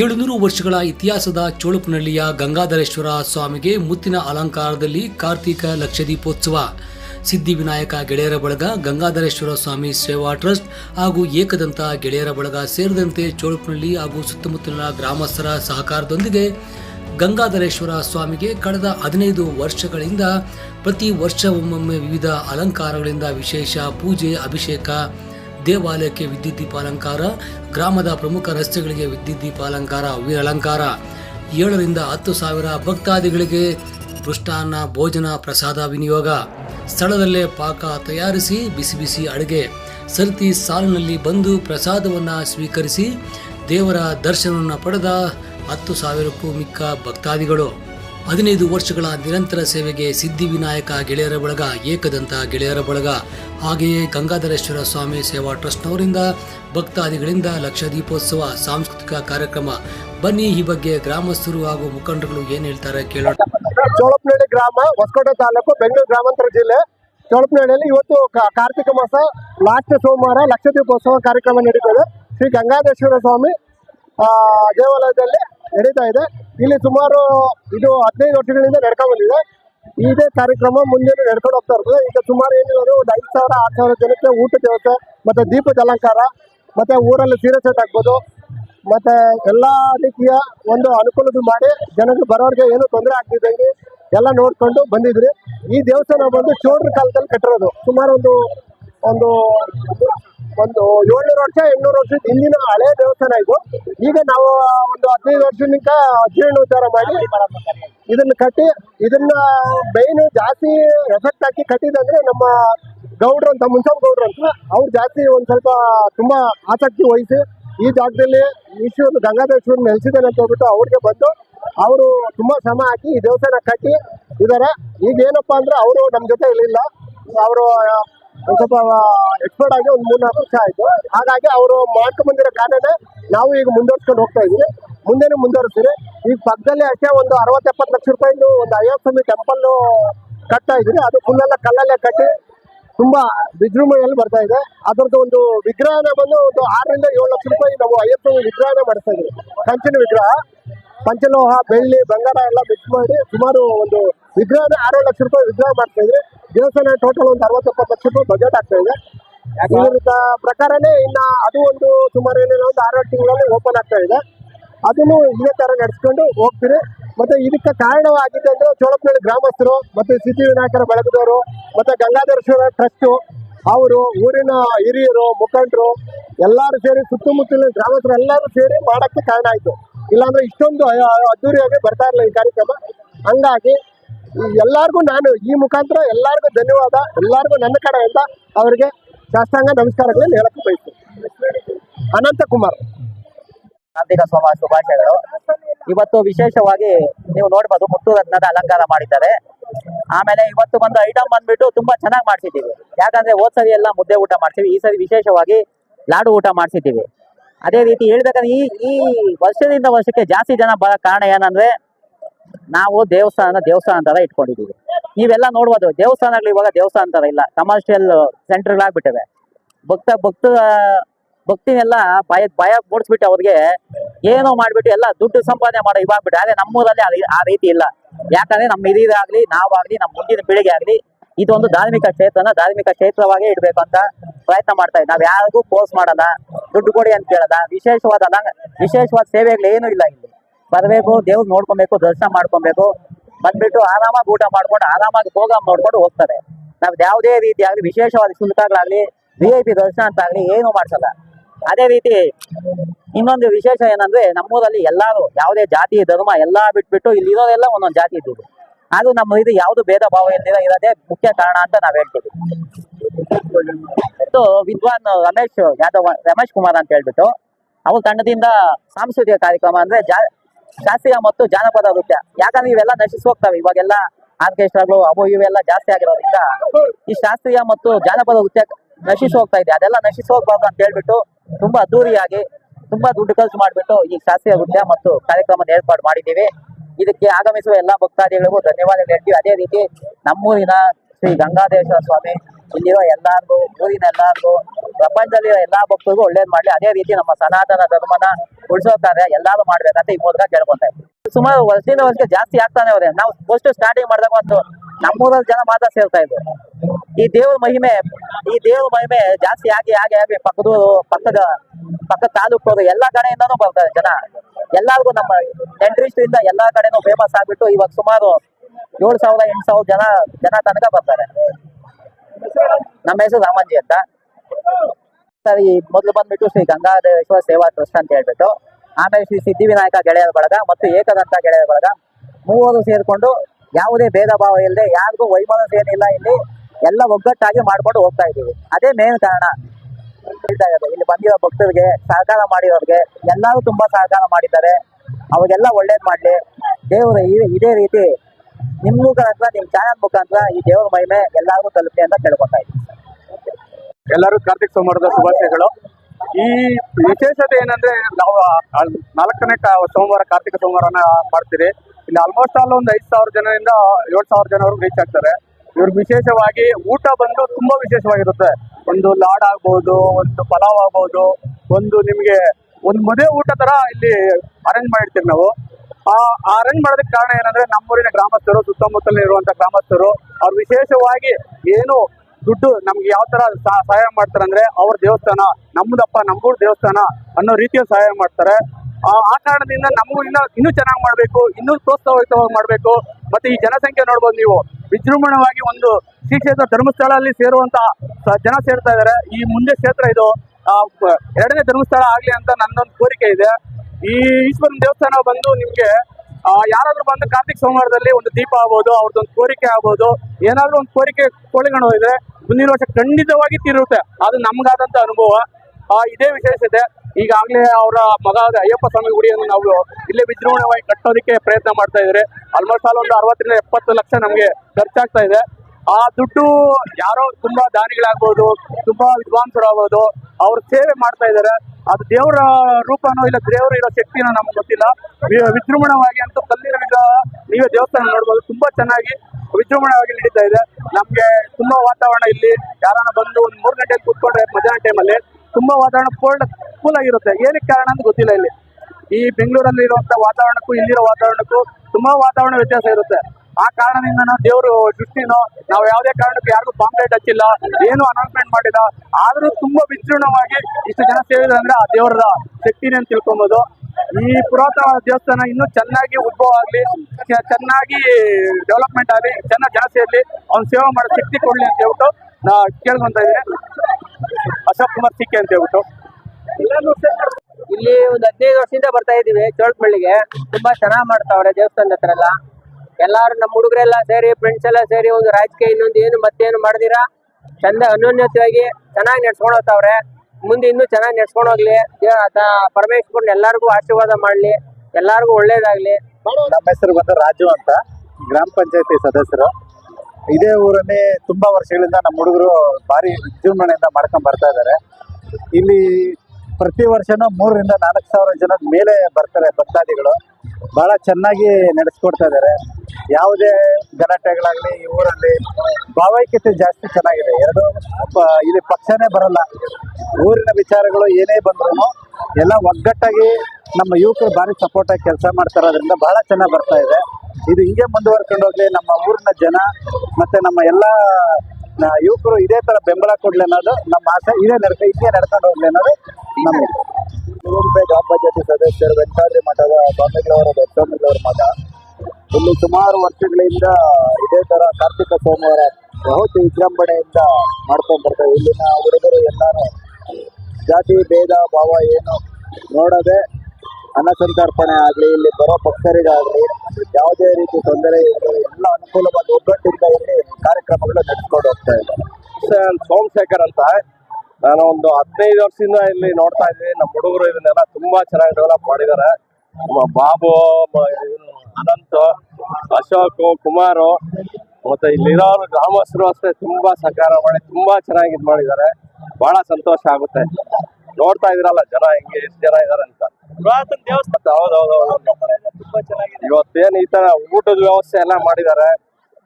ಏಳುನೂರು ವರ್ಷಗಳ ಇತಿಹಾಸದ ಚೋಳಪುನಳ್ಳಿಯ ಗಂಗಾಧರೇಶ್ವರ ಸ್ವಾಮಿಗೆ ಮುತ್ತಿನ ಅಲಂಕಾರದಲ್ಲಿ ಕಾರ್ತೀಕ ಲಕ್ಷದೀಪೋತ್ಸವ. ಸಿದ್ಧಿವಿನಾಯಕ ಗೆಳೆಯರ ಬಳಗ ಗಂಗಾಧರೇಶ್ವರ ಸ್ವಾಮಿ ಸೇವಾ ಟ್ರಸ್ಟ್ ಹಾಗೂ ಏಕದಂತ ಗೆಳೆಯರ ಬಳಗ ಸೇರಿದಂತೆ ಚೋಳುಪನಹಳ್ಳಿ ಹಾಗೂ ಸುತ್ತಮುತ್ತಲಿನ ಗ್ರಾಮಸ್ಥರ ಸಹಕಾರದೊಂದಿಗೆ ಗಂಗಾಧರೇಶ್ವರ ಸ್ವಾಮಿಗೆ ಕಳೆದ ಹದಿನೈದು ವರ್ಷಗಳಿಂದ ಪ್ರತಿ ವರ್ಷ ಒಮ್ಮೊಮ್ಮೆ ವಿವಿಧ ಅಲಂಕಾರಗಳಿಂದ ವಿಶೇಷ ಪೂಜೆ, ಅಭಿಷೇಕ ದೇವಾಲಯಕ್ಕೆ ವಿದ್ಯುತ್ ದೀಪಾಲಂಕಾರ, ಗ್ರಾಮದ ಪ್ರಮುಖ ರಸ್ತೆಗಳಿಗೆ ವಿದ್ಯುತ್ ದೀಪಾಲಂಕಾರ ಅಲಂಕಾರ ಏಳರಿಂದ ಹತ್ತು ಸಾವಿರ ಭಕ್ತಾದಿಗಳಿಗೆ ಮೃಷ್ಟಾನ್ನ ಭೋಜನ ಪ್ರಸಾದ ವಿನಿಯೋಗ. ಸ್ಥಳದಲ್ಲೇ ಪಾಕ ತಯಾರಿಸಿ ಬಿಸಿ ಬಿಸಿ ಅಡುಗೆ. ಸರತಿ ಸಾಲಿನಲ್ಲಿ ಬಂದು ಪ್ರಸಾದವನ್ನು ಸ್ವೀಕರಿಸಿ ದೇವರ ದರ್ಶನವನ್ನು ಪಡೆದ ಹತ್ತು ಸಾವಿರಕ್ಕೂ ಮಿಕ್ಕ ಭಕ್ತಾದಿಗಳು. ಹದಿನೈದು ವರ್ಷಗಳ ನಿರಂತರ ಸೇವೆಗೆ ಸಿದ್ಧಿವಿನಾಯಕ ಗೆಳೆಯರ ಬಳಗ, ಏಕದಂತ ಗೆಳೆಯರ ಬಳಗ. ಹಾಗೆಯೇ ಗಂಗಾಧರೇಶ್ವರ ಸ್ವಾಮಿ ಸೇವಾ ಟ್ರಸ್ಟ್ನವರಿಂದ ಭಕ್ತಾದಿಗಳಿಂದ ಲಕ್ಷ ದೀಪೋತ್ಸವ, ಸಾಂಸ್ಕೃತಿಕ ಕಾರ್ಯಕ್ರಮ. ಬನ್ನಿ ಈ ಬಗ್ಗೆ ಗ್ರಾಮಸ್ಥರು ಹಾಗೂ ಮುಖಂಡರುಗಳು ಏನ್ ಹೇಳ್ತಾರೆ ಕೇಳೋಣ. ಚೋಳಪನಹಳ್ಳಿ ಗ್ರಾಮ, ಹೊಸಕೋಟೆ ತಾಲೂಕು, ಬೆಂಗಳೂರು ಗ್ರಾಮಾಂತರ ಜಿಲ್ಲೆ. ಚೋಳಪನಹಳ್ಳಿಯಲ್ಲಿ ಇವತ್ತು ಕಾರ್ತಿಕ ಮಾಸ ಲಾಸ್ಟ್ ಸೋಮವಾರ ಲಕ್ಷ ದೀಪೋತ್ಸವ ಕಾರ್ಯಕ್ರಮ ನಡೀತದೆ ಶ್ರೀ ಗಂಗಾಧೇಶ್ವರ ಸ್ವಾಮಿ ದೇವಾಲಯದಲ್ಲಿ ನಡೀತಾ ಇದೆ. ಇಲ್ಲಿ ಸುಮಾರು ಇದು ಹದಿನೈದು ವರ್ಷಗಳಿಂದ ನಡ್ಕೊಂಡ್ ಬಂದಿದೆ. ಇದೇ ಕಾರ್ಯಕ್ರಮ ಮುಂದೆ ನಡ್ಕೊಂಡು ಹೋಗ್ತಾ ಇರ್ತದೆ. ಈಗ ಸುಮಾರು ಏನಿಲ್ಲ ಒಂದು ಐದು ಸಾವಿರ, ಆರು ಸಾವಿರ ಜನಕ್ಕೆ ಊಟದ ವ್ಯವಸ್ಥೆ ಮತ್ತೆ ದೀಪದ ಅಲಂಕಾರ, ಮತ್ತೆ ಊರಲ್ಲಿ ಸೀರೆ ಸೆಟ್ ಹಾಕ್ಬೋದು, ಮತ್ತೆ ಎಲ್ಲಾ ರೀತಿಯ ಒಂದು ಅನುಕೂಲದ ಮಾಡಿ ಜನಗಳು ಬರೋರಿಗೆ ಏನು ತೊಂದರೆ ಆಗ್ತಿದ್ದಂಗೆ ಎಲ್ಲ ನೋಡ್ಕೊಂಡು ಬಂದಿದ್ರಿ. ಈ ದೇವಸ್ಥಾನ ಬಂದು ಚೋಡ್ರ ಕಾಲದಲ್ಲಿ ಕಟ್ಟಿರೋದು. ಸುಮಾರು ಒಂದು ಒಂದು ಒಂದು ಏಳ್ನೂರು ವರ್ಷ, ಎಂಟ್ನೂರು ವರ್ಷದ ಹಿಂದಿನ ಹಳೆ ದೇವಸ್ಥಾನ ಇದು. ಈಗ ನಾವು ಒಂದು ಹದಿನೈದು ವರ್ಷದಿಂದ ಜೀರ್ಣೋದ್ಧಾರ ಮಾಡಿ ಇದನ್ನ ಕಟ್ಟಿ, ಇದನ್ನ ಮೇನ್ ಜಾಸ್ತಿ ಎಫೆಕ್ಟ್ ಹಾಕಿ ಕಟ್ಟಿದಂದ್ರೆ ನಮ್ಮ ಗೌಡ್ರು ಅಂತ ಮುನ್ಸಮ್ ಗೌಡ್ರು ಅಂತ, ಅವ್ರು ಜಾಸ್ತಿ ಒಂದು ಸ್ವಲ್ಪ ತುಂಬಾ ಆಸಕ್ತಿ ವಹಿಸಿ ಈ ಜಾಗದಲ್ಲಿ ಈಶ್ವರ ಗಂಗಾಧರೇಶ್ವರ ನೆಲೆಸಿದ್ದಾನೆ ಅಂತ ಹೇಳ್ಬಿಟ್ಟು ಅವ್ರಿಗೆ ಬಂದು ಅವರು ತುಂಬಾ ಶ್ರಮ ಹಾಕಿ ಈ ದೇವಸ್ಥಾನ ಕಟ್ಟಿ ಇದಾರೆ. ಈಗ ಏನಪ್ಪಾ ಅಂದ್ರೆ ಅವರು ನಮ್ಮ ಜೊತೆ ಇರಲಿಲ್ಲ. ಅವರು ಒಂದ್ ಸ್ವಲ್ಪ ಎಕ್ಸ್ಪರ್ಟ್ ಆಗಿ ಒಂದು ಮೂರ್ನಾಲ್ಕು ವರ್ಷ ಆಯಿತು. ಹಾಗಾಗಿ ಅವರು ಮಾಡ್ಕೊಂಡ್ ಬಂದಿರೋ ಕಾರಣ ನಾವು ಈಗ ಮುಂದುವರ್ಸ್ಕೊಂಡು ಹೋಗ್ತಾ ಇದೀವಿ. ಮುಂದೆನೂ ಮುಂದುವರಿಸ್ತೀವಿ ಈಗ ಪಕ್ಕದಲ್ಲಿ ಅಷ್ಟೇ ಒಂದು ಅರವತ್ತು ಎಪ್ಪತ್ತು ಲಕ್ಷ ರೂಪಾಯಿದು ಒಂದು ಅಯ್ಯಪ್ಪ ಸ್ವಾಮಿ ಟೆಂಪಲ್ ಕಟ್ತಾ ಇದ್ದೀವಿ ಅದು ಫುಲ್ಲೆಲ್ಲ ಕಲ್ಲಲ್ಲೇ ಕಟ್ಟಿ ತುಂಬಾ ವಿಜೃಂಭಣೆಯಲ್ಲಿ ಬರ್ತಾ ಇದೆ. ಅದರದ್ದು ಒಂದು ವಿಗ್ರಹನ ಬಂದು ಒಂದು ಆರರಿಂದ ಏಳು ಲಕ್ಷ ರೂಪಾಯಿ ನಾವು ಅಯ್ಯಪ್ಪ ಸ್ವಾಮಿ ವಿಗ್ರಹನ ಮಾಡಿಸ್ತಾ ಇದೀವಿ. ಕಂಚಿನ ವಿಗ್ರಹ, ಪಂಚಲೋಹ, ಬೆಳ್ಳಿ, ಬಂಗಾರ ಎಲ್ಲ ಮಿಕ್ಸ್ ಮಾಡಿ ಸುಮಾರು ಒಂದು ವಿಗ್ರಹನ ಆರು ಲಕ್ಷ ರೂಪಾಯಿ ವಿಗ್ರಹ ಮಾಡ್ತಾ ಇದ್ರೆ ದೇವಸ್ಥಾನ ಟೋಟಲ್ ಒಂದು ಅರವತ್ತೆಪ್ಪತ್ತು ಲಕ್ಷ ರೂಪಾಯಿ ಬಜೆಟ್ ಆಗ್ತಾ ಇದೆ. ಇದರ ಪ್ರಕಾರನೇ ಇನ್ನ ಅದು ಒಂದು ಸುಮಾರು ಏನಿಲ್ಲ ಒಂದು ಆರು ತಿಂಗಳಲ್ಲಿ ಓಪನ್ ಆಗ್ತಾ ಇದೆ. ಅದನ್ನು ಇದೇ ತರ ನಡೆಸ್ಕೊಂಡು ಹೋಗ್ತೀರಿ. ಮತ್ತೆ ಇದಕ್ಕೆ ಕಾರಣವಾಗಿದೆ ಅಂದ್ರೆ ಚೋಳಪ್ಪಳ್ಳಿ ಗ್ರಾಮಸ್ಥರು ಮತ್ತೆ ಸಿದ್ಧಿವಿನಾಯಕರ ಬಳಗದವರು ಮತ್ತೆ ಗಂಗಾಧರೇಶ್ವರ ಟ್ರಸ್ಟ್ ಅವರು ಊರಿನ ಹಿರಿಯರು ಮುಖಂಡರು ಎಲ್ಲರೂ ಸೇರಿ ಸುತ್ತಮುತ್ತಲಿನ ಗ್ರಾಮಸ್ಥರು ಎಲ್ಲರೂ ಸೇರಿ ಮಾಡಕ್ಕೆ ಕಾರಣ ಆಯ್ತು. ಇಲ್ಲಾಂದ್ರೆ ಇಷ್ಟೊಂದು ಅದ್ದೂರಿಯಾಗಿ ಬರ್ತಾ ಇರಲಿಲ್ಲ ಈ ಕಾರ್ಯಕ್ರಮ. ಹಂಗಾಗಿ ಎಲ್ಲಾರ್ಗೂ ನಾನು ಈ ಮುಖಾಂತರ ಎಲ್ಲರಿಗೂ ಧನ್ಯವಾದ, ಎಲ್ಲರಿಗೂ ನನ್ನ ಕಡೆಯಿಂದ ಅವರಿಗೆ ಶಾಸ್ತ್ರಾಂಗ ನಮಸ್ಕಾರಗಳನ್ನು ಹೇಳಕ್ಕೆ ಬಯಸ್ತೀನಿ. ಅನಂತ ಕುಮಾರ್ ಕಾರ್ತಿಕ ಶುಭಾಶಯಗಳು. ಇವತ್ತು ವಿಶೇಷವಾಗಿ ನೀವು ನೋಡ್ಬೋದು ಮುತ್ತು ರತ್ನದ ಅಲಂಕಾರ ಮಾಡಿದ್ದಾರೆ. ಆಮೇಲೆ ಇವತ್ತು ಬಂದು ಐಟಮ್ ಬಂದ್ಬಿಟ್ಟು ತುಂಬಾ ಚೆನ್ನಾಗಿ ಮಾಡ್ಸಿದ್ದೀವಿ. ಯಾಕಂದ್ರೆ ಹೋದ್ ಸರಿ ಎಲ್ಲ ಮುದ್ದೆ ಊಟ ಮಾಡ್ತೀವಿ ಈ ಸರಿ ವಿಶೇಷವಾಗಿ ಲಾಡು ಊಟ ಮಾಡ್ಸಿದ್ದೀವಿ. ಅದೇ ರೀತಿ ಹೇಳ್ಬೇಕಂದ್ರೆ ಈ ಈ ವರ್ಷದಿಂದ ವರ್ಷಕ್ಕೆ ಜಾಸ್ತಿ ಜನ ಬರೋ ಕಾರಣ ಏನಂದ್ರೆ ನಾವು ದೇವಸ್ಥಾನ ದೇವಸ್ಥಾನ ತರ ಇಟ್ಕೊಂಡಿದ್ದೀವಿ. ನೀವೆಲ್ಲ ನೋಡ್ಬೋದು ದೇವಸ್ಥಾನಗಳು ಇವಾಗ ದೇವಸ್ಥಾನ ತರ ಇಲ್ಲ. ಕಮರ್ಷಿಯಲ್ ಸೆಂಟರ್ಗಳಾಗ್ಬಿಟ್ಟಿವೆ ಭಕ್ತ ಭಕ್ತ, ಭಕ್ತಿನೆಲ್ಲ ಭಯ ಭಯ ಮೂಡಿಸ್ಬಿಟ್ಟು ಅವ್ರಿಗೆ ಏನೋ ಮಾಡ್ಬಿಟ್ಟು ಎಲ್ಲ ದುಡ್ಡು ಸಂಪಾದನೆ ಮಾಡೋ ಇವಾಗ್ಬಿಟ್ಟು ಆದ್ರೆ ನಮ್ಮೂರಲ್ಲಿ ಆ ರೀತಿ ಇಲ್ಲ. ಯಾಕಂದ್ರೆ ನಮ್ಮ ಹಿರಿಯರಾಗ್ಲಿ, ನಾವಾಗ್ಲಿ, ನಮ್ಮ ಮುಂದಿನ ಪೀಳಿಗೆ ಆಗ್ಲಿ ಇದೊಂದು ಧಾರ್ಮಿಕ ಕ್ಷೇತ್ರನ ಧಾರ್ಮಿಕ ಕ್ಷೇತ್ರವಾಗೇ ಇಡ್ಬೇಕು ಅಂತ ಪ್ರಯತ್ನ ಮಾಡ್ತಾ ಇದ್ದೀವಿ ನಾವ್ ಯಾರಿಗೂ ಫೋರ್ಸ್ ಮಾಡಲ್ಲ, ದುಡ್ಡು ಕೊಡಿ ಅಂತ ಕೇಳಲ್ಲ. ವಿಶೇಷವಾದ ವಿಶೇಷವಾದ ಸೇವೆಗಳು ಏನೂ ಇಲ್ಲ ಇಲ್ಲಿ. ಬರ್ಬೇಕು, ದೇವ್ರು ನೋಡ್ಕೊಬೇಕು, ದರ್ಶನ ಮಾಡ್ಕೊಬೇಕು. ಬಂದ್ಬಿಟ್ಟು ಆರಾಮಾಗಿ ಊಟ ಮಾಡ್ಕೊಂಡು, ಆರಾಮಾಗಿ ಪ್ರೋಗ್ರಾಮ್ ನೋಡ್ಕೊಂಡು ಹೋಗ್ತಾರೆ. ನಾವು ಯಾವುದೇ ರೀತಿಯಾಗಲಿ, ವಿಶೇಷವಾದ ಶುಲ್ಕಗಳಾಗಲಿ ವಿ ಐ ಪಿ ದರ್ಶನ ಅಂತ ಆಗಲಿ ಏನು ಮಾಡಿಸಲ್ಲ. ಅದೇ ರೀತಿ ಇನ್ನೊಂದು ವಿಶೇಷ ಏನಂದ್ರೆ ನಮ್ಮೂರಲ್ಲಿ ಎಲ್ಲರೂ ಯಾವುದೇ ಜಾತಿ, ಧರ್ಮ ಎಲ್ಲ ಬಿಟ್ಬಿಟ್ಟು ಇಲ್ಲಿ ಇರೋದೆಲ್ಲ ಒಂದೊಂದು ಜಾತಿ ಇದ್ದೀವಿ ಅದು ನಮ್ಮ ಇದು ಯಾವುದು ಭೇದ ಭಾವ ಇಲ್ಲದೆ ಇರೋದೇ ಮುಖ್ಯ ಕಾರಣ ಅಂತ ನಾವು ಹೇಳ್ತೀವಿ. ಇದು ವಿದ್ವಾನ್ ರಮೇಶ್ ಯಾದವ್, ರಮೇಶ್ ಕುಮಾರ್ ಅಂತ ಹೇಳ್ಬಿಟ್ಟು, ಅವ್ರ ತಂಡದಿಂದ ಸಾಂಸ್ಕೃತಿಕ ಕಾರ್ಯಕ್ರಮ ಅಂದ್ರೆ ಜಾ ಶಾಸ್ತ್ರೀಯ ಮತ್ತು ಜಾನಪದ ನೃತ್ಯ. ಯಾಕಂದ್ರೆ ಇವೆಲ್ಲ ನಶಿಸಿ ಹೋಗ್ತವೆ. ಇವಾಗೆಲ್ಲ ಆರ್ಕೆಸ್ಟ್ರಾಗಳು ಅವು ಇವೆಲ್ಲ ಜಾಸ್ತಿ ಆಗಿರೋದ್ರಿಂದ ಈ ಶಾಸ್ತ್ರೀಯ ಮತ್ತು ಜಾನಪದ ನೃತ್ಯ ನಶಿಸಿ ಹೋಗ್ತಾ ಇದೆ. ಅದೆಲ್ಲ ನಶಿಸಿ ಹೋಗ್ಬಾರ್ದು ಅಂತ ಹೇಳ್ಬಿಟ್ಟು ತುಂಬಾ ಅದ್ದೂರಿಯಾಗಿ ತುಂಬಾ ದುಡ್ಡು ಖರ್ಚು ಮಾಡಿಬಿಟ್ಟು ಈ ಶಾಸ್ತ್ರೀಯ ನೃತ್ಯ ಮತ್ತು ಕಾರ್ಯಕ್ರಮದ ಏರ್ಪಾಡು ಮಾಡಿದ್ದೀವಿ. ಇದಕ್ಕೆ ಆಗಮಿಸುವ ಎಲ್ಲಾ ಭಕ್ತಾದಿಗಳಿಗೂ ಧನ್ಯವಾದಗಳು ಹೇಳ್ತೀವಿ. ಅದೇ ರೀತಿ ನಮ್ಮೂರಿನ ಶ್ರೀ ಗಂಗಾಧರೇಶ್ವರ ಸ್ವಾಮಿ ಇಲ್ಲಿರೋ ಎಲ್ಲಾರ್ಗು, ಊರಿನ ಎಲ್ಲಾರ್ಗು ಪ್ರಪಂಚದಲ್ಲಿರೋ ಎಲ್ಲಾ ಭಕ್ತರಿಗೂ ಒಳ್ಳೇದ್ ಮಾಡ್ಲಿ. ಅದೇ ರೀತಿ ನಮ್ಮ ಸನಾತನ ಧರ್ಮನ ಉಳಿಸೋ ಕಾರ್ಯ ಎಲ್ಲಾರು ಮಾಡ್ಬೇಕಂತ ಈ ಮೂಲಕ ಕೇಳ್ಕೊಂತ ಸುಮಾರು ವರ್ಷದಿಂದ ವರ್ಷಕ್ಕೆ ಜಾಸ್ತಿ ಆಗ್ತಾನೆ ಅವ್ರೆ. ನಾವು ಫಸ್ಟ್ ಸ್ಟಾರ್ಟಿಂಗ್ ಮಾಡಿದಾಗ ಒಂದು ನಮ್ಮೂರಲ್ಲಿ ಜನ ಮಾತ್ರ ಸೇರ್ತಾ ಇದ್ರು. ಈ ದೇವ್ರ ಮಹಿಮೆ, ಈ ದೇವ್ರ ಮಹಿಮೆ ಜಾಸ್ತಿ ಆಗಿ ಆಗಿ ಆಗಿ ಪಕ್ಕದ ಪಕ್ಕದ ಪಕ್ಕದ ತಾಲೂಕು ಎಲ್ಲಾ ಕಡೆಯಿಂದನೂ ಬರ್ತಾರೆ ಜನ. ಎಲ್ಲಾರ್ಗು ನಮ್ಮ ಇಂದ ಎಲ್ಲಾ ಕಡೆನೂ ಫೇಮಸ್ ಆಗ್ಬಿಟ್ಟು ಇವಾಗ ಸುಮಾರು ಏಳು ಸಾವಿರ, ಎಂಟು ಸಾವಿರ ಜನ ಜನ ತನಕ ಬರ್ತಾರೆ. ನಮ್ಮ ಹೆಸರು ರಾಮಾಜಿ ಅಂತ. ಸರ್ ಈ ಮೊದಲು ಬಂದ್ಬಿಟ್ಟು ಶ್ರೀ ಗಂಗಾಧರೇಶ್ವರ ಸೇವಾ ಟ್ರಸ್ಟ್ ಅಂತ ಹೇಳ್ಬಿಟ್ಟು, ಆಮೇಲೆ ಶ್ರೀ ಸಿದ್ಧಿವಿನಾಯಕ ಗೆಳೆಯರ ಬಳಗ ಮತ್ತು ಏಕದಂತ ಗೆಳೆಯರ ಬಳಗ ಮೂವರು ಸೇರಿಕೊಂಡು ಯಾವುದೇ ಭೇದ ಭಾವ ಇಲ್ಲದೆ ಯಾರಿಗೂ ವೈಮನಸ್ ಏನಿಲ್ಲ ಇಲ್ಲಿ, ಎಲ್ಲ ಒಗ್ಗಟ್ಟಾಗಿ ಮಾಡ್ಕೊಂಡು ಹೋಗ್ತಾ ಇದ್ದೀವಿ. ಅದೇ ಮೇನ್ ಕಾರಣ. ಇಲ್ಲಿ ಬಂದಿರೋ ಭಕ್ತರಿಗೆ ಸಹಕಾರ ಮಾಡಿರೋರಿಗೆ ಎಲ್ಲರೂ ತುಂಬಾ ಸಹಕಾರ ಮಾಡಿದ್ದಾರೆ. ಅವಾಗೆಲ್ಲ ಒಳ್ಳೇದು ಮಾಡ್ಲಿ. ದೇವರು ಇದೇ ರೀತಿ ನಿಮ್ ಮುಖಾಂತರ ನಿಮ್ ಚಾನಲ್ ಮುಖಾಂತರ ಈ ದೇವರ ಮಹಿಮೆ ಎಲ್ಲರಿಗೂ ತಲುಪಿ ಅಂತ ಕೇಳ್ಕೊತಾ ಇದ್ದೀನಿ ಎಲ್ಲರೂ ಕಾರ್ತಿಕ್ ಸೋಮವಾರದ ಶುಭಾಶಯಗಳು. ಈ ವಿಶೇಷತೆ ಏನಂದ್ರೆ, ನಾವು ನಾಲ್ಕನೇ ಸೋಮವಾರ, ಕಾರ್ತಿಕ ಸೋಮವಾರನ ಮಾಡ್ತೀರಿ ಇಲ್ಲಿ ಆಲ್ಮೋಸ್ಟ್ ಆಲ್ ಒಂದು ಐದು ಸಾವಿರ ಜನರಿಂದ ಏಳು ಸಾವಿರ ಜನವರೆಗೂ ರೀಚ್ ಆಗ್ತಾರೆ. ಇವ್ರು ವಿಶೇಷವಾಗಿ ಊಟ ಬಂದು ತುಂಬಾ ವಿಶೇಷವಾಗಿರುತ್ತೆ. ಒಂದು ಲಾಡ್ ಆಗ್ಬಹುದು ಒಂದು ಪಲಾವ್ ಆಗ್ಬಹುದು ಒಂದು ನಿಮ್ಗೆ ಒಂದು ಮದುವೆ ಊಟ ತರ ಇಲ್ಲಿ ಅರೇಂಜ್ ಮಾಡಿರ್ತೀವಿ ನಾವು. ಆ ರನ್ ಮಾಡೋದಕ್ಕೆ ಕಾರಣ ಏನಂದ್ರೆ ನಮ್ಮೂರಿನ ಗ್ರಾಮಸ್ಥರು ಸುತ್ತಮುತ್ತಲಿರುವಂತ ಗ್ರಾಮಸ್ಥರು, ಅವ್ರು ವಿಶೇಷವಾಗಿ ಏನು ದುಡ್ಡು ನಮ್ಗೆ ಯಾವ ತರ ಸಹ- ಸಹಾಯ ಮಾಡ್ತಾರೆ ಅಂದ್ರೆ ಅವ್ರ ದೇವಸ್ಥಾನ, ನಮ್ಮದಪ್ಪ ನಮ್ಮೂರ್ ದೇವಸ್ಥಾನ ಅನ್ನೋ ರೀತಿಯ ಸಹಾಯ ಮಾಡ್ತಾರೆ. ಆ ಕಾರಣದಿಂದ ನಮಗೂ ಇನ್ನ ಇನ್ನೂ ಚೆನ್ನಾಗಿ ಮಾಡಬೇಕು, ಇನ್ನೂ ಪ್ರೋತ್ಸಾಹಿತವಾಗಿ ಮಾಡಬೇಕು. ಮತ್ತೆ ಈ ಜನಸಂಖ್ಯೆ ನೋಡ್ಬೋದು ನೀವು. ವಿಜೃಂಭಣವಾಗಿ ಒಂದು ಶ್ರೀ ಕ್ಷೇತ್ರ ಧರ್ಮಸ್ಥಳ ಅಲ್ಲಿ ಸೇರುವಂತ ಜನ ಸೇರ್ತಾ ಇದ್ದಾರೆ ಈ ಮುಂದೆ ಕ್ಷೇತ್ರ ಇದು. ಎರಡನೇ ಧರ್ಮಸ್ಥಳ ಆಗ್ಲಿ ಅಂತ ನನ್ನೊಂದು ಕೋರಿಕೆ ಇದೆ. ಈ ಈಶ್ವರನ ದೇವಸ್ಥಾನ ಬಂದು ನಿಮ್ಗೆ ಯಾರಾದ್ರೂ ಬಂದು ಕಾರ್ತಿಕ್ ಸೋಮವಾರದಲ್ಲಿ ಒಂದು ದೀಪ ಆಗ್ಬೋದು ಅವ್ರದ್ದೊಂದು ಕೋರಿಕೆ ಆಗ್ಬೋದು. ಏನಾದ್ರೂ ಒಂದು ಕೋರಿಕೆ ಕೋಳಿಗಳು ಇದ್ರೆ ಮುಂದಿನ ವರ್ಷ ಖಂಡಿತವಾಗಿ ತೀರುತ್ತೆ ಅದು ನಮ್ಗಾದಂತ ಅನುಭವ. ಆ, ಇದೇ ವಿಶೇಷತೆ ಈಗಾಗಲೇ ಅವರ ಮಗ ಅಯ್ಯಪ್ಪ ಸ್ವಾಮಿ ಗುಡಿಯನ್ನು ನಾವು ಇಲ್ಲೇ ವಿಜೃಂಭಣೆಯಾಗಿ ಕಟ್ಟೋದಕ್ಕೆ ಪ್ರಯತ್ನ ಮಾಡ್ತಾ ಇದ್ದಾರೆ. ಆಲ್ಮೋಸ್ಟ್ ಆಲ್ ಒಂದು ಅರವತ್ತರಿಂದ ಎಪ್ಪತ್ತು ಲಕ್ಷ ನಮಗೆ ಖರ್ಚಾಗ್ತಾ ಇದೆ. ಆ ದುಡ್ಡು ಯಾರೋ ತುಂಬಾ ದಾನಿಗಳಾಗ್ಬೋದು ತುಂಬಾ ವಿದ್ವಾಂಸರಾಗ್ಬೋದು ಅವ್ರ ಸೇವೆ ಮಾಡ್ತಾ ಇದ್ದಾರೆ. ಅದು ದೇವರ ರೂಪನೋ ಇಲ್ಲ ದೇವರ ಇರೋ ಶಕ್ತಿನೋ ನಮ್ಗೆ ಗೊತ್ತಿಲ್ಲ. ವಿಜೃಂಭಣವಾಗಿ ಅಂತೂ ಕಲ್ಲಿನ ವಿಗ್ರಹ ನೀವೇ ದೇವಸ್ಥಾನ ನೋಡ್ಬೋದು. ತುಂಬಾ ಚೆನ್ನಾಗಿ ವಿಜೃಂಭಣವಾಗಿ ನಡೀತಾ ಇದೆ. ನಮ್ಗೆ ತುಂಬಾ ವಾತಾವರಣ ಇಲ್ಲಿ. ಯಾರನ್ನ ಬಂದು ಒಂದು ಮೂರು ಗಂಟೆಗೆ ಕೂತ್ಕೊಂಡ್ರೆ ಮಧ್ಯಾಹ್ನ ಟೈಮಲ್ಲಿ ತುಂಬಾ ವಾತಾವರಣ ಕೋಲ್ಡ್ ಕೂಲ್ ಆಗಿರುತ್ತೆ. ಏನಕ್ಕೆ ಕಾರಣ ಅಂತ ಗೊತ್ತಿಲ್ಲ ಇಲ್ಲಿ. ಈ ಬೆಂಗಳೂರಲ್ಲಿ ಇರುವಂತ ವಾತಾವರಣಕ್ಕೂ, ಇಲ್ಲಿರೋ ವಾತಾವರಣಕ್ಕೂ ತುಂಬಾ ವಾತಾವರಣ ವ್ಯತ್ಯಾಸ ಇರುತ್ತೆ. ಆ ಕಾರಣದಿಂದ ದೇವರು ದೃಷ್ಟಿನೋ ನಾವು ಯಾವುದೇ ಕಾರಣಕ್ಕೂ ಯಾರಿಗೂ ಪಾಂಪ್ಲೆಟ್ ಹಚ್ಚಿಲ್ಲ, ಏನು ಅನೌನ್ಸ್ಮೆಂಟ್ ಮಾಡಿಲ್ಲ. ಆದರೂ ತುಂಬಾ ವಿಜೃಂಭಣವಾಗಿ ಇಷ್ಟು ಜನ ಸೇರಿದ್ರೆ ಅಂದ್ರೆ ಆ ದೇವರ ಶಕ್ತಿನೇ ಅಂತ ತಿಳ್ಕೊಬೋದು? ಈ ಪುರಾತನ ದೇವಸ್ಥಾನ ಇನ್ನೂ ಚೆನ್ನಾಗಿ ಉದ್ಭವ ಆಗಲಿ ಚೆನ್ನಾಗಿ ಡೆವಲಪ್ಮೆಂಟ್ ಆಗಲಿ ಚೆನ್ನಾಗಿ ಜಾಸ್ತಿ ಇರಲಿ ಅವ್ನ ಸೇವೆ ಮಾಡೋ ಶಕ್ತಿ ಕೊಡ್ಲಿ ಅಂತ ಹೇಳ್ಬಿಟ್ಟು ನಾ ಕೇಳ್ಕೊಂತ ಇದ್ದೀನಿ. ಅಶೋಕ್ ಕುಮಾರ್ ಸಿಕ್ಕಿ ಅಂತ ಹೇಳ್ಬಿಟ್ಟು. ಇಲ್ಲಿ ಒಂದು ಹದಿನೈದು ವರ್ಷದಿಂದ ಬರ್ತಾ ಇದೀವಿ ಚೋಳಪಳ್ಳಿಗೆ ತುಂಬಾ ಚೆನ್ನಾಗಿ ಮಾಡ್ತಾವ್ರೆ ದೇವಸ್ಥಾನದ ಹತ್ರ ಎಲ್ಲ. ಎಲ್ಲಾರು ನಮ್ಮ ಹುಡುಗರೆಲ್ಲ ಸೇರಿ ಫ್ರೆಂಡ್ಸ್ ಎಲ್ಲ ಸೇರಿ ಒಂದು ರಾಜಕೀಯ ಇನ್ನೊಂದು ಏನು ಮತ್ತೇನು ಮಾಡ್ದಿರಾ? ಚಂದ ಅನ್ಯೋನ್ಯತೆಯಾಗಿ ಚೆನ್ನಾಗಿ ನಡ್ಸ್ಕೊಂಡು ಹೋಗ್ತಾವ್ರೆ. ಮುಂದೆ ಇನ್ನೂ ಚೆನ್ನಾಗಿ ನಡ್ಸ್ಕೊಂಡು ಹೋಗ್ಲಿ. ಪರಮೇಶ್ವರ್ನ ಎಲ್ಲಾರ್ಗು ಆಶೀರ್ವಾದ ಮಾಡ್ಲಿ. ಎಲ್ಲಾರ್ಗು ಒಳ್ಳೇದಾಗ್ಲಿ. ನಮ್ಮ ಹೆಸರು ಬಂದು ರಾಜು ಅಂತ. ಗ್ರಾಮ ಪಂಚಾಯತಿ ಸದಸ್ಯರು. ಇದೇ ಊರನ್ನೇ ತುಂಬಾ ವರ್ಷಗಳಿಂದ ನಮ್ಮ ಹುಡುಗರು ಭಾರಿ ವಿಜೃಂಭಣೆಯಿಂದ ಮಾಡ್ಕೊಂಡ್ ಬರ್ತಾ ಇದ್ದಾರೆ. ಇಲ್ಲಿ ಪ್ರತಿ ವರ್ಷನೂ ಮೂರರಿಂದ ನಾಲ್ಕು ಸಾವಿರ ಜನದ ಮೇಲೆ ಬರ್ತಾರೆ ಭಕ್ತಾದಿಗಳು. ಬಹಳ ಚೆನ್ನಾಗಿ ನಡೆಸ್ಕೊಡ್ತಾ ಇದ್ದಾರೆ. ಯಾವುದೇ ಗಲಾಟೆಗಳಾಗ್ಲಿ ಈ ಊರಲ್ಲಿ ಭಾವೈಕ್ಯತೆ ಜಾಸ್ತಿ ಚೆನ್ನಾಗಿದೆ. ಎರಡು ಇಲ್ಲಿ ಪಕ್ಷನೇ ಬರಲ್ಲ. ಊರಿನ ವಿಚಾರಗಳು ಏನೇ ಬಂದ್ರು ಎಲ್ಲ ಒಗ್ಗಟ್ಟಾಗಿ ನಮ್ಮ ಯುವಕರು ಭಾರಿ ಸಪೋರ್ಟ್ ಆಗಿ ಕೆಲಸ ಮಾಡ್ತಾರೋದ್ರಿಂದ ಬಹಳ ಚೆನ್ನಾಗಿ ಬರ್ತಾ ಇದೆ. ಇದು ಹಿಂಗೆ ಮುಂದುವರ್ಕೊಂಡು ಹೋಗಲಿ, ನಮ್ಮ ಊರಿನ ಜನ ಮತ್ತೆ ನಮ್ಮ ಎಲ್ಲ ಯುವಕರು ಇದೇ ತರ ಬೆಂಬಲ ಕೊಡ್ಲಿ ಅನ್ನೋದು ನಮ್ಮ ಆಸೆ. ಇದೇ ನಡ್ಕ ಹಿಂಗೆ ನಡ್ಕೊಂಡು ಹೋಗ್ಲಿ ಅನ್ನೋದು ನಮ್ಮ ಊರುಪೇ ಗ್ರಾಮ ಪಂಚಾಯತಿ ಸದಸ್ಯರು ವೆಂಕಟಾದ್ರಿ ಮಠದ ಸ್ವಾಮಿಗಳವರ ದೊಡ್ಡಸ್ವಾಮಿಗಳವರ ಮಠ ಇಲ್ಲಿ ಸುಮಾರು ವರ್ಷಗಳಿಂದ ಇದೇ ತರ ಕಾರ್ತಿಕ ಸೋಮವಾರ ಬಹುತ ವಿಜೃಂಭಣೆಯಿಂದ ಮಾಡ್ಕೊಂಡು ಬರ್ತಾರೆ ಇಲ್ಲಿನ ಹುಡುಗರು ಎಲ್ಲಾನು ಜಾತಿ, ಭೇದ, ಭಾವ ಏನು ನೋಡದೆ ಅನ್ನಸಂತರ್ಪಣೆ ಆಗಲಿ, ಇಲ್ಲಿ ಬರೋ ಭಕ್ತರಿಗಾಗಲಿ ಯಾವುದೇ ರೀತಿ ತೊಂದರೆ ಇರಲಿ ಎಲ್ಲ ಅನುಕೂಲವಾಗಿ ಒಗ್ಗಟ್ಟಿಂದ ಇಲ್ಲಿ ಕಾರ್ಯಕ್ರಮಗಳು ನಡೆಸ್ಕೊಂಡು ಹೋಗ್ತಾ ಇದ್ದಾರೆ ಸೋಮಶೇಖರ್ ಅಂತ, ನಾನು ಒಂದು ಹದಿನೈದು ವರ್ಷದಿಂದ ಇಲ್ಲಿ ನೋಡ್ತಾ ಇದ್ದೀನಿ ನಮ್ಮ ಹುಡುಗರು ಇದನ್ನೆಲ್ಲ ತುಂಬಾ ಚೆನ್ನಾಗಿ ಡೆವಲಪ್ ಮಾಡಿದ್ದಾರೆ. ನಮ್ಮ ಬಾಬು ಅನಂತ್, ಅಶೋಕ್, ಕುಮಾರು, ಮತ್ತೆ ಇಲ್ಲಿರೋರು ಗ್ರಾಮಸ್ಥರು ಅಷ್ಟೇ ತುಂಬಾ ಸಹಕಾರ ಮಾಡಿ, ತುಂಬಾ ಚೆನ್ನಾಗಿ ಇದು ಮಾಡಿದ್ದಾರೆ. ಬಹಳ ಸಂತೋಷ ಆಗುತ್ತೆ. ನೋಡ್ತಾ ಇದ್ರಲ್ಲ ಜನ ಹೆಂಗೆ, ಎಷ್ಟು ಜನ ಇದಾರೆ ಅಂತ. ಪುರಾತನ ದೇವಸ್ಥಾನ ಹೌದೌದು ಇವತ್ತೇನು ಈ ತರ ಊಟದ ವ್ಯವಸ್ಥೆ ಎಲ್ಲ ಮಾಡಿದ್ದಾರೆ.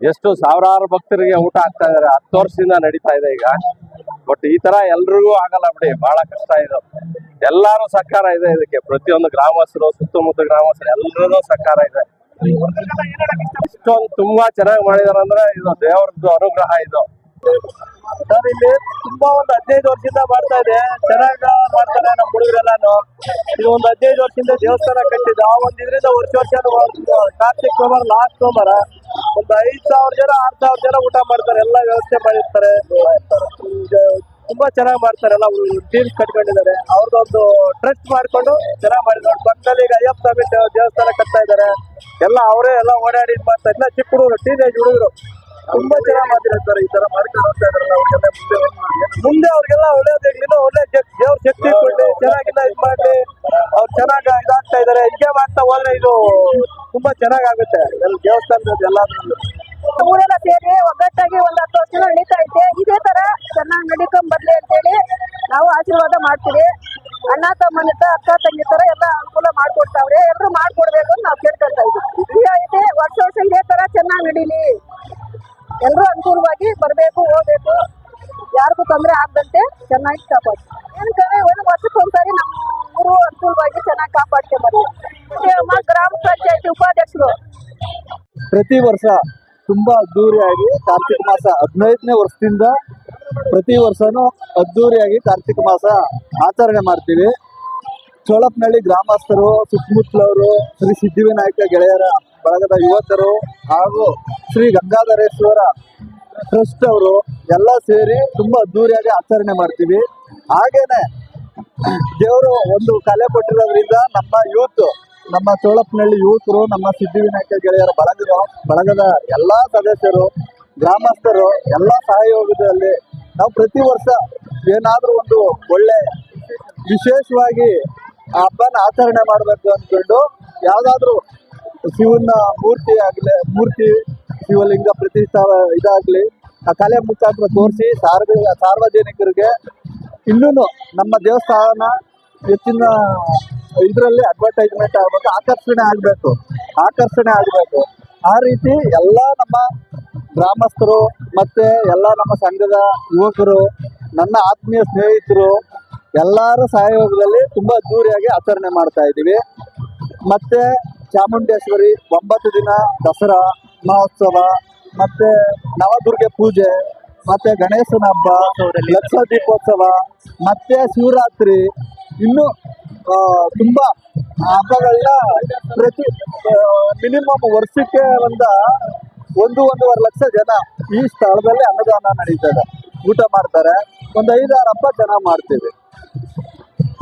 ಎಷ್ಟು ಸಾವಿರಾರು ಭಕ್ತರಿಗೆ ಊಟ ಆಗ್ತಾ ಇದಾರೆ. ಹತ್ತು ವರ್ಷದಿಂದ ನಡೀತಾ ಇದೆ ಈಗ. ಬಟ್ ಈ ತರ ಎಲ್ರಿಗೂ ಆಗಲ್ಲ ಬಿಡಿ. ಬಹಳ ಕಷ್ಟ ಇದು. ಎಲ್ಲಾರು ಸಹಕಾರ ಇದೆ ಇದಕ್ಕೆ. ಪ್ರತಿಯೊಂದು ಗ್ರಾಮಸ್ಥರು, ಸುತ್ತಮುತ್ತ ಗ್ರಾಮಸ್ಥರು ಎಲ್ಲರೂ ಸಹಕಾರ ಇದೆ. ಇಷ್ಟೊಂದು ತುಂಬಾ ಚೆನ್ನಾಗಿ ಮಾಡಿದಾರೆ ಅಂದ್ರೆ ಇದು ದೇವ್ರದ್ದು ಅನುಗ್ರಹ ಇದು. ಸರ್, ಇಲ್ಲಿ ತುಂಬಾ ಒಂದು ಹದಿನೈದು ವರ್ಷದಿಂದ ಮಾಡ್ತಾ ಇದೆ. ಚೆನ್ನಾಗಿ ಮಾಡ್ತಾರೆ ನಮ್ಮ ಹುಡುಗರೆಲ್ಲಾನು. ಇದು ಒಂದು ಹದಿನೈದು ವರ್ಷದಿಂದ ದೇವಸ್ಥಾನ ಕಟ್ಟಿದ್ದು. ಆ ಒಂದು ಇದರಿಂದ ವರ್ಷ ವರ್ಷ ಕಾರ್ತಿಕ್ ಸೋಮವಾರ ಲಾಸ್ಟ್ ಸೋಮವಾರ ಒಂದು ಐದ್ ಸಾವಿರ ಜನ, ಆರ್ ಸಾವಿರ ಜನ ಊಟ ಮಾಡ್ತಾರೆ, ಎಲ್ಲ ವ್ಯವಸ್ಥೆ ಮಾಡಿರ್ತಾರೆ. ತುಂಬಾ ಚೆನ್ನಾಗಿ ಮಾಡ್ತಾರೆ, ಎಲ್ಲ ಟೀಮ್ಸ್ ಕಟ್ಕೊಂಡಿದ್ದಾರೆ. ಅವ್ರದ್ದೊಂದು ಟ್ರಸ್ಟ್ ಮಾಡ್ಕೊಂಡು ಚೆನ್ನಾಗಿ ಮಾಡಿದ್ದಾರೆ. ಪಕ್ಕದಲ್ಲಿ ಈಗ ಅಯ್ಯಪ್ಪ ಸ್ವಾಮಿ ದೇವಸ್ಥಾನ ಕಟ್ತಾ ಇದ್ದಾರೆ. ಎಲ್ಲ ಅವರೇ ಎಲ್ಲ ಓಡಾಡಿ ಮಾಡ್ತಾ ಎಲ್ಲ ಚಿಕ್ಕ ಹುಡುಗರು ಟೀನೇಜ್ ಹುಡುಗರು. ತುಂಬಾ ಚೆನ್ನಾಗಿ ಸರ್ ಈ ತರ ಮಾಡ್ಕೊಂಡು ಮುಂದೆ ಅವ್ರಿಗೆಲ್ಲ ಒಳ್ಳೇದಾಗ್ಲಿ ಒಳ್ಳೆ ದೇವ್ರ ಶಕ್ತಿ ಕೊಡ್ಲಿ ಚೆನ್ನಾಗಿಲ್ಲ ಇದು ಮಾಡ್ಲಿ, ಅವ್ರು ಚೆನ್ನಾಗಿ ಇದಾಗ್ತಾ ಇದಾರೆ ಹೀಗೆ ಮಾಡ್ತಾ ಹೋದ್ರೆ ಇದು ತುಂಬಾ ಚೆನ್ನಾಗಾಗುತ್ತೆ. ನಮ್ ದೇವಸ್ಥಾನದ ಎಲ್ಲ ಊರೆಲ್ಲ ಸೇರಿ ಒಗ್ಗಟ್ಟಾಗಿ ಒಂದ್ ಹತ್ತು ವರ್ಷ ನಡೀತಾ ಇದೆ. ಇದೇ ತರ ಚೆನ್ನಾಗಿ ನಡೀಕೊಂಡ್ ಬರ್ಲಿ ಅಂತೇಳಿ ನಾವು ಆಶೀರ್ವಾದ ಮಾಡ್ತೀವಿ. ಅಣ್ಣ ತಮ್ಮನಿತ ಅಕ್ಕ, ತಂಗಿ ತರ ಎಲ್ಲ ಅನುಕೂಲ ಮಾಡ್ಕೊಡ್ತಾವ್ರೆ. ಎಲ್ಲರೂ ಮಾಡ್ಕೊಡ್ಬೇಕು ಅಂತ ನಾವು ಕೇಳ್ಕೊಳ್ತಾ ಇದ್ದೀವಿ. ಐತೆ ವರ್ಷ ವರ್ಷ ಇದೇ ತರ ಚೆನ್ನಾಗಿ ನಡೀಲಿ. ಎಲ್ರು ಅನುಕೂಲವಾಗಿ ಬರಬೇಕು ಹೋಗ್ಬೇಕು ಯಾರಿಗೂ ತೊಂದರೆ ಆಗದಂತೆ ಚೆನ್ನಾಗಿ ಕಾಪಾಡಿ ಏನಕ್ಕಂದ್ರೆ ಒಂದು ವರ್ಷಕ್ಕೆ ಒಂದ್ಸರಿ ನಮ್ಮ ಊರು ಅನುಕೂಲವಾಗಿ ಚೆನ್ನಾಗಿ ಕಾಪಾಡ್ಕೆ ಗ್ರಾಮ ಪಂಚಾಯತಿ ಉಪಾಧ್ಯಕ್ಷರು. ಪ್ರತಿ ವರ್ಷ ತುಂಬಾ ಅದ್ದೂರಿಯಾಗಿ ಕಾರ್ತಿಕ ಮಾಸ ಹದಿನೈದನೇ ವರ್ಷದಿಂದ ಪ್ರತಿ ವರ್ಷನೂ ಅದ್ದೂರಿಯಾಗಿ ಕಾರ್ತಿಕ ಮಾಸ ಆಚರಣೆ ಮಾಡ್ತೀವಿ. ಚೋಳಪ್ನಳ್ಳಿ ಗ್ರಾಮಸ್ಥರು, ಸುತ್ತಮುತ್ತಲವರು, ಶ್ರೀ ಸಿದ್ಧಿವಿನಾಯಕ ಗೆಳೆಯರ ಬಳಗದ ಯುವಕರು ಹಾಗೂ ಶ್ರೀ ಗಂಗಾಧರೇಶ್ವರ ಟ್ರಸ್ಟ್ ಅವರು ಎಲ್ಲ ಸೇರಿ ತುಂಬಾ ಅದ್ದೂರಿಯಾಗಿ ಆಚರಣೆ ಮಾಡ್ತೀವಿ. ಹಾಗೇನೆ ದೇವರು ಒಂದು ಕಲೆ ಕೊಟ್ಟಿರೋದ್ರಿಂದ ನಮ್ಮ ಯೂತ್, ನಮ್ಮ ಚೋಳಪ್ಪನಹಳ್ಳಿ ಯುವಕರು, ನಮ್ಮ ಸಿದ್ಧಿವಿನಾಯಕ ಗೆಳೆಯರ ಬಳಗದ ಬಳಗದ ಎಲ್ಲಾ ಸದಸ್ಯರು, ಗ್ರಾಮಸ್ಥರು ಎಲ್ಲ ಸಹಯೋಗದಲ್ಲಿ ನಾವು ಪ್ರತಿ ವರ್ಷ ಏನಾದರೂ ಒಂದು ಒಳ್ಳೆ ವಿಶೇಷವಾಗಿ ಹಬ್ಬನ ಆಚರಣೆ ಮಾಡಬೇಕು ಅಂದ್ಕೊಂಡು ಯಾವ್ದಾದ್ರು ಶಿವನ ಮೂರ್ತಿ ಆಗಲಿ, ಮೂರ್ತಿ ಶಿವಲಿಂಗ ಪ್ರತಿಷ್ಠಾ ಇದಾಗಲಿ, ಆ ಕಲೆ ಮುಖಾಂತರ ತೋರಿಸಿ ಸಾರ್ವ, ಸಾರ್ವಜನಿಕರಿಗೆ ಇನ್ನೂ ನಮ್ಮ ದೇವಸ್ಥಾನ ಹೆಚ್ಚಿನ ಇದರಲ್ಲಿ ಅಡ್ವರ್ಟೈಸ್ಮೆಂಟ್ ಆಗಬೇಕು, ಆಕರ್ಷಣೆ ಆಗಬೇಕು ಆಕರ್ಷಣೆ ಆಗಬೇಕು. ಆ ರೀತಿ ಎಲ್ಲ ನಮ್ಮ ಗ್ರಾಮಸ್ಥರು ಮತ್ತೆ ಎಲ್ಲ ನಮ್ಮ ಸಂಘದ ಯುವಕರು, ನನ್ನ ಆತ್ಮೀಯ ಸ್ನೇಹಿತರು ಎಲ್ಲರ ಸಹಯೋಗದಲ್ಲಿ ತುಂಬಾ ಅದ್ದೂರಿಯಾಗಿ ಆಚರಣೆ ಮಾಡ್ತಾ ಇದ್ದೀವಿ. ಮತ್ತೆ ಚಾಮುಂಡೇಶ್ವರಿ ಒಂಬತ್ತು ದಿನ ದಸರಾ, ಮಹೋತ್ಸವ, ಮತ್ತೆ ನವದುರ್ಗೆ ಪೂಜೆ, ಮತ್ತೆ ಗಣೇಶನ ಹಬ್ಬ ಲಕ್ಷ ದೀಪೋತ್ಸವ ಮತ್ತೆ ಶಿವರಾತ್ರಿ. ಇನ್ನು ತುಂಬಾ ಹಬ್ಬಗಳನ್ನ ಪ್ರತಿ ಮಿನಿಮಮ್ ವರ್ಷಕ್ಕೆ ಒಂದ ಒಂದು, ಒಂದೂವರೆ ಲಕ್ಷ ಜನ ಈ ಸ್ಥಳದಲ್ಲಿ ಅನ್ನದಾನ ನಡೀತದೆ. ಊಟ ಮಾಡ್ತಾರೆ. ಒಂದು ಐದಾರು ಹಬ್ಬ ಚೆನ್ನಾಗಿ ಮಾಡ್ತೀವಿ.